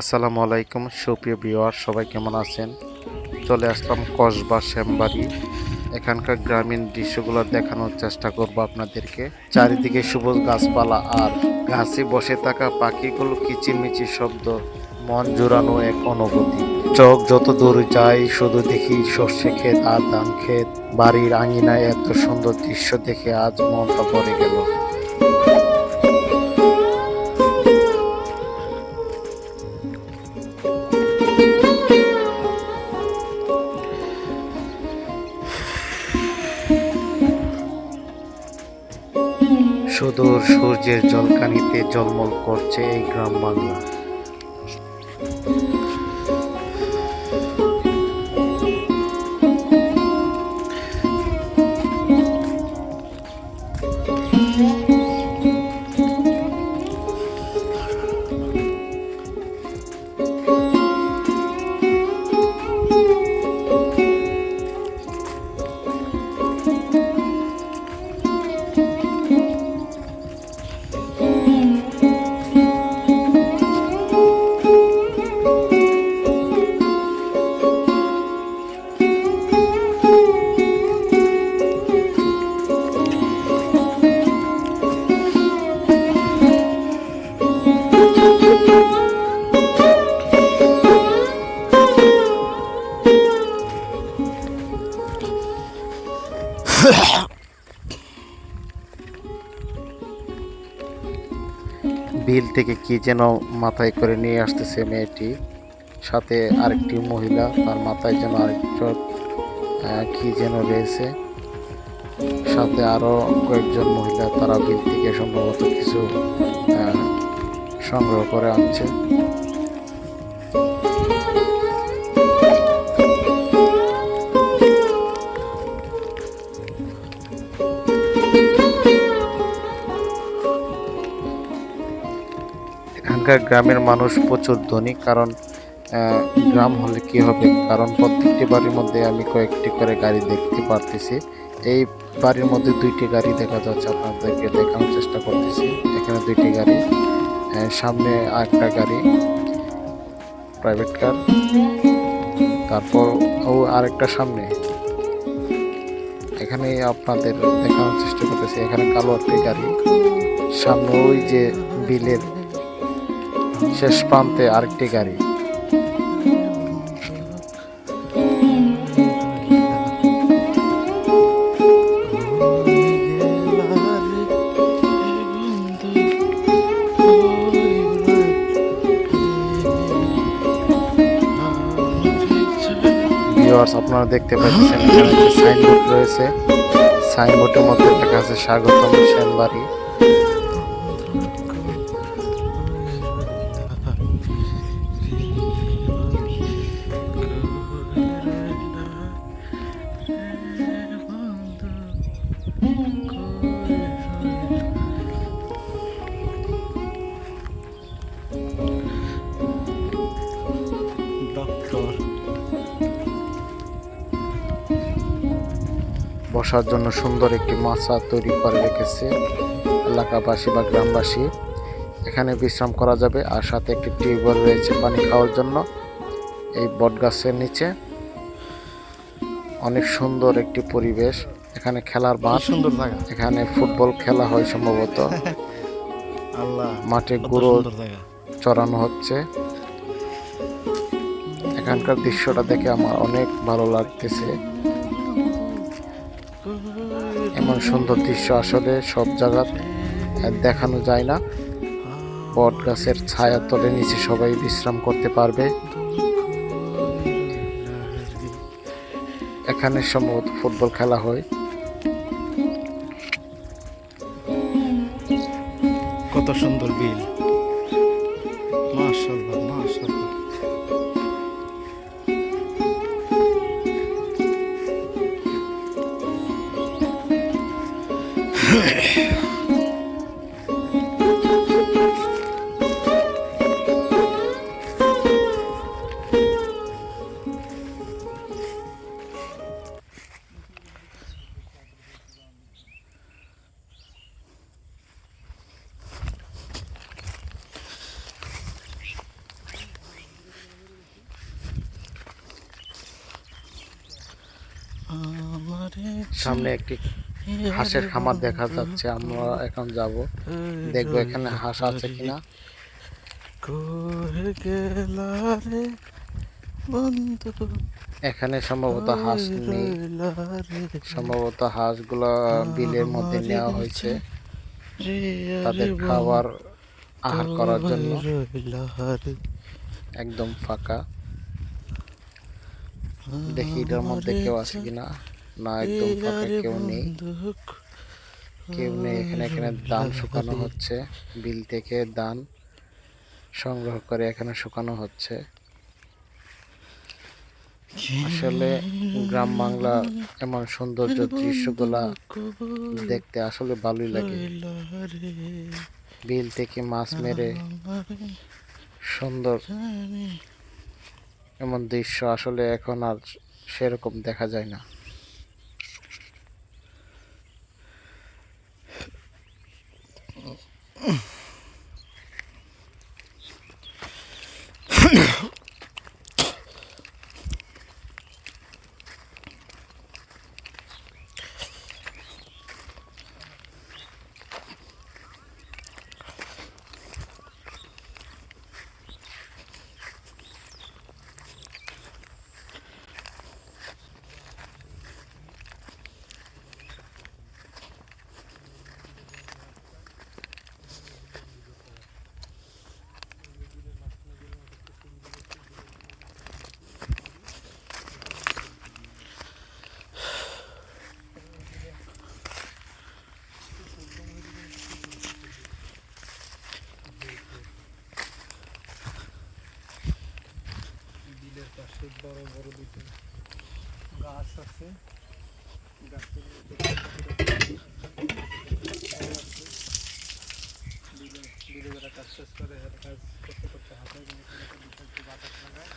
আসসালামু আলাইকুম, সুপ্রিয় ভিউয়ার সবাই কেমন আছেন? চলে আসলাম কসবা শ্যামবাড়ি। এখানকার গ্রামীণ দৃশ্যগুলো দেখানোর চেষ্টা করব আপনাদেরকে। চারিদিকে সবুজ গাছপালা আর ঘাসে বসে থাকা পাখিগুলো কিচিরমিচির শব্দ, মন জোড়ানো এক অনুভূতি। চোখ যত দূর যায়, শুধু দেখি সর্ষে ক্ষেত আর ধান ক্ষেত। বাড়ির আঙিনায় এত সুন্দর দৃশ্য দেখে আজ মনটা ভরে গেল। সুদূর সূর্যের জলকানিতে জলমল করছে এই গ্রাম বাংলা। বিল থেকে কি যেন মাথায় করে নিয়ে আসতেছে মেয়েটি। সাথে আরেকটি মহিলা তার মাথায় যেন আরেকটা আহ, কি যেন রয়েছে। সাথে আরও কয়েকজন মহিলা তারা বিল থেকে সম্ভবত কিছু সংগ্রহ করে আনছে। এখানকার গ্রামের মানুষ প্রচুর ধনী, কারণ গ্রাম হলে কি হবে? কারণ প্রত্যেকটি বাড়ির মধ্যে আমি কয়েকটি করে গাড়ি দেখতে পারতেছি। এই বাড়ির মধ্যে দুইটি গাড়ি দেখা যাচ্ছে, আপনাদেরকে দেখানোর চেষ্টা করতেছি। এখানে দুইটি গাড়ি সামনে আরেকটা গাড়ি প্রাইভেট কার তারপর ও আরেকটা সামনে। এখানে আপনাদের দেখানোর চেষ্টা করতেছি, এখানে কালো একটি গাড়ি, সামনে ওই যে বিলের শেষ প্রান্তে আরেকটি গাড়ি। আপনারা দেখতে পাচ্ছেন সাইনবোর্ড রয়েছে। সাইনবোর্ডের মধ্যে লেখা আছে, স্বাগতম সেনবাড়ি। বসার জন্য সুন্দর একটি মাছা তৈরি করে রেখেছে এলাকাবাসী বা গ্রামবাসী। এখানে বিশ্রাম করা যাবে আর সাথে একটি টিউবওয়েল রয়েছে পানি খাওয়ার জন্য এই বটগাছের নিচে। অনেক সুন্দর একটি পরিবেশ। এখানে খেলার মাঠ। সুন্দর জায়গা। এখানে ফুটবল খেলা হয় সম্ভবত। আল্লাহ মাঠে গুঁড়ো চড়ানো হচ্ছে। এখানকার দৃশ্যটা দেখে আমার অনেক ভালো লাগতেছে। এমন সুন্দর দৃশ্য আসলে সব জায়গা দেখানো যায় না। বট গাছের ছায়া তলে নিচে সবাই বিশ্রাম করতে পারবে। এখানে সম্ভবত ফুটবল খেলা হয়। কত সুন্দর বিল। মাশাআল্লাহ মাশাআল্লাহ। সামনে একটি হাঁসের খামার দেখা যাচ্ছে, আমরা এখন যাব। দেখব এখানে হাঁস আছে কিনা। এখানে সম্ভবত হাঁস নেই। সম্ভবত হাঁসগুলো বিলের মধ্যে নেওয়া হয়েছে। তাদের খাবার আহার করার জন্য। একদম ফাঁকা। দেখি এটার মধ্যে কেউ আছে কিনা। না একদম ফাঁকা কেউ নেই। কেউ নেই এখানে এখানে ধান শুকানো হচ্ছে। বিল থেকে ধান সংগ্রহ করে এখানে শুকানো হচ্ছে। আসলে গ্রাম বাংলা এমন সৌন্দর্য দৃশ্যগুলা দেখতে আসলে ভালোই লাগে। বিল থেকে মাছ মেরে সুন্দর এমন দৃশ্য আসলে এখন আর সেরকম দেখা যায় না। আছে। কাজ টাজ করে কাজ করতে করতে হাতে বাতাস লাগায়